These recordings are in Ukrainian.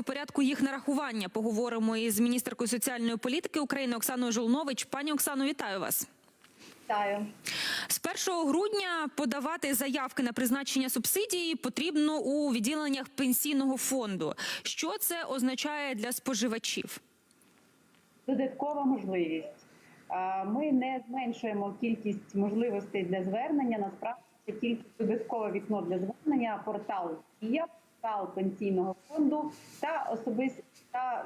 У порядку їх нарахування поговоримо із міністеркою соціальної політики України Оксаною Жолнович. Пані Оксано, вітаю вас. Вітаю. З 1 грудня подавати заявки на призначення субсидії потрібно у відділеннях пенсійного фонду. Що це означає для споживачів? Додаткова можливість. Ми не зменшуємо кількість можливостей для звернення. Насправді це тільки додаткове вікно для звернення. Портал Дія, портал пенсійного фонду та особисті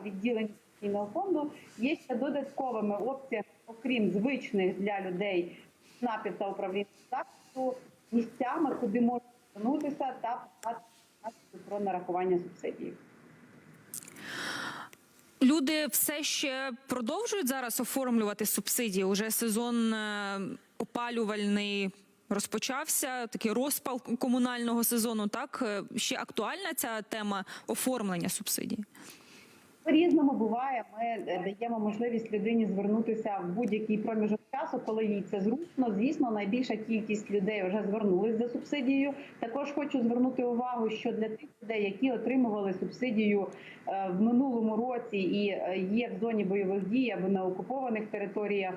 відділення пенсійного фонду є ще додатковими опціями, окрім звичних для людей СНАПів та управління захисту, місцями, куди можна звернутися та подати про нарахування субсидії. Люди все ще продовжують зараз оформлювати субсидії. Уже сезон е, опалювальний розпочався. Такий розпал комунального сезону. Так Е, ще актуальна ця тема оформлення субсидій. По-різному буває. Ми е, даємо можливість людині звернутися в будь-який проміжок часу, коли їй це зручно. Звісно, найбільша кількість людей вже звернулись за субсидією. Також хочу звернути увагу, що для тих людей, які отримували субсидію е, в минулому році і е, є в зоні бойових дій або на окупованих територіях,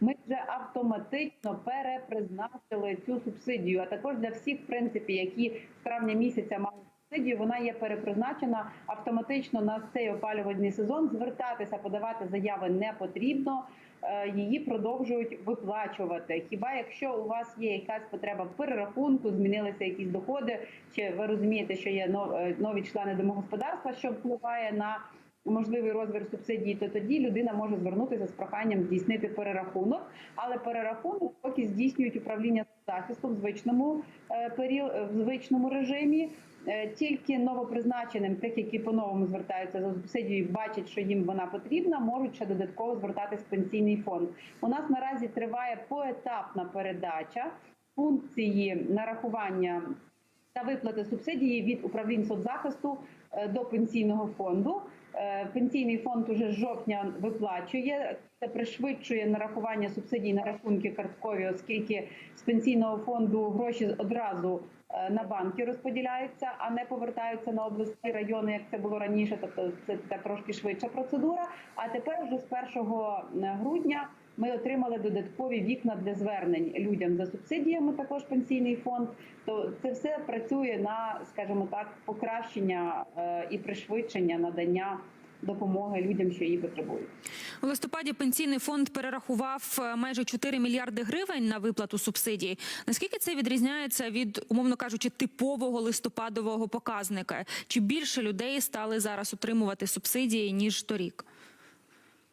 ми вже автоматично перепризначили цю субсидію. А також для всіх, в принципі, які з травня місяця мали субсидію, вона є перепризначена автоматично на цей опалювальний сезон. Звертатися, подавати заяви не потрібно. Е, Її продовжують виплачувати. Хіба якщо у вас є якась потреба в перерахунку, змінилися якісь доходи, чи ви розумієте, що є е, нові члени домогосподарства, що впливає на можливий розмір субсидії, то тоді людина може звернутися з проханням здійснити перерахунок. Але перерахунок поки здійснюють управління захисту в звичному е, період в звичному режимі. Е, Тільки новопризначеним, тих, які по-новому звертаються за субсидією, бачать, що їм вона потрібна, можуть ще додатково звертатись в пенсійний фонд. У нас наразі триває поетапна передача функції нарахування та виплати субсидії від управлінь соцзахисту е, до пенсійного фонду. Е, Пенсійний фонд уже з жовтня виплачує. Це пришвидшує нарахування субсидій на рахунки карткові, оскільки з пенсійного фонду гроші одразу е, на банки розподіляються, а не повертаються на області райони, як це було раніше. Тобто це така трошки швидша процедура. А тепер вже з 1 грудня ми отримали додаткові вікна для звернень людям за субсидіями. Також пенсійний фонд. То це все працює на, скажімо так, покращення е, і пришвидшення надання допомоги людям, що її потребують. У листопаді пенсійний фонд перерахував е, майже 4 мільярди гривень на виплату субсидій. Наскільки це відрізняється від, умовно кажучи, типового листопадового показника? Чи більше людей стали зараз отримувати субсидії ніж торік?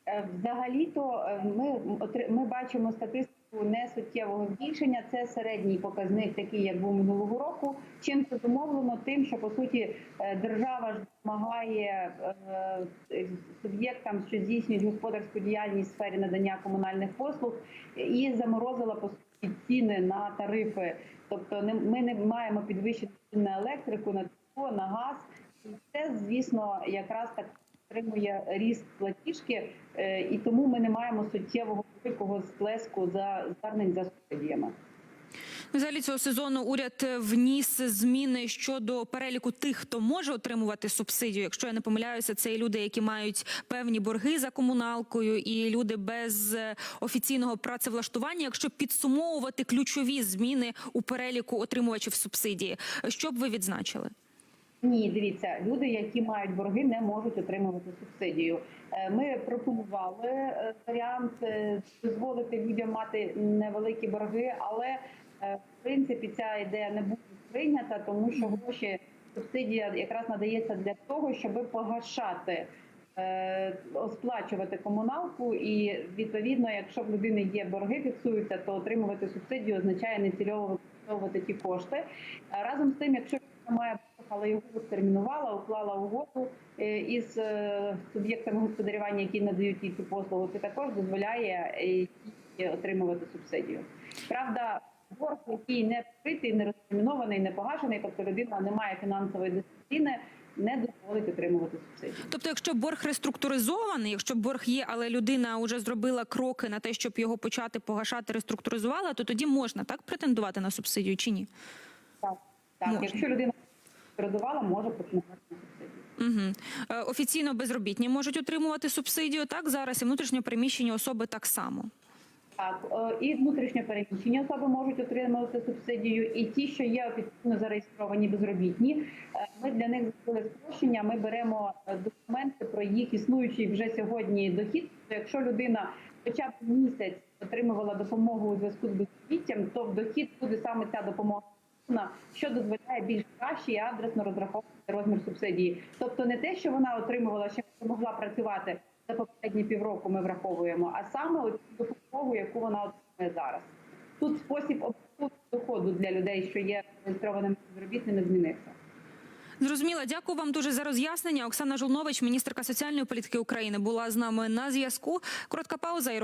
Е, Взагалі-то е, ми ми бачимо статистику несуттєвого збільшення. Це середній показник, такий як був минулого року. Чим це зумовлено? Тим, що по суті е, держава ж допомагає суб'єктам, що здійснюють господарську діяльність в сфері надання комунальних послуг, і заморозила по суті ціни на тарифи. Тобто, ми не маємо цін на електрику, на тепло, на газ. І це, звісно, якраз так отримує ріст платіжки, е, і тому ми не маємо суттєвого великого сплеску за звернень за субсидіями. Взагалі цього сезону уряд е, вніс зміни щодо переліку тих, хто може отримувати субсидію. Якщо я не помиляюся, це і люди, які мають певні борги за комуналкою, і люди без е, офіційного працевлаштування. Якщо підсумовувати ключові зміни у переліку отримувачів субсидії, що б ви відзначили? Ні, дивіться, люди, які мають борги, не можуть отримувати субсидію. Е, Ми пропонували е, варіант е, дозволити людям мати невеликі борги, але в принципі ця ідея не буде прийнята, тому що гроші субсидія якраз надається для того, щоб погашати. Сплачувати комуналку, і відповідно, якщо в людини є борги, фіксуються, то отримувати субсидію означає нецільово використовувати ті кошти. Разом з тим, якщо борг, але його термінувала, уклала угоду е, із е, суб'єктами господарювання, які надають їй цю послугу, це також дозволяє е, їй отримувати субсидію. Правда, борг, який не вкритий, не розтермінований, не погашений, тобто людина не має фінансової дисципліни, не дозволить отримувати субсидію. Тобто, якщо борг реструктуризований, якщо борг є, але людина вже зробила кроки на те, щоб його почати погашати, реструктуризувала, то тоді можна так претендувати на субсидію чи ні? Так. Можна. якщо людина передувала, може претендувати на субсидію. Угу. Офіційно безробітні можуть отримувати субсидію. Так зараз і внутрішньо переміщені особи так само. Так, е, і внутрішньо переміщені особи можуть отримувати субсидію, і ті, що є офіційно зареєстровані безробітні, е, ми для них зробили спрощення. Ми беремо документи про їх існуючий вже сьогодні дохід. Якщо людина хоча б місяць отримувала допомогу у зв'язку з безробіттям, то в дохід буде саме ця допомога. Вона, Що дозволяє більш кращий і адресно розраховувати розмір субсидії, тобто не те, що вона отримувала, що могла працювати за попередні півроку ми враховуємо, а саме допомогу, яку вона отримує зараз. Тут спосіб обходу доходу для людей, що є реєстрованими безробітними, змінився. Зрозуміла, дякую вам дуже за роз'яснення. Оксана Жолнович, міністерка соціальної політики України, була з нами на зв'язку. Коротка пауза. і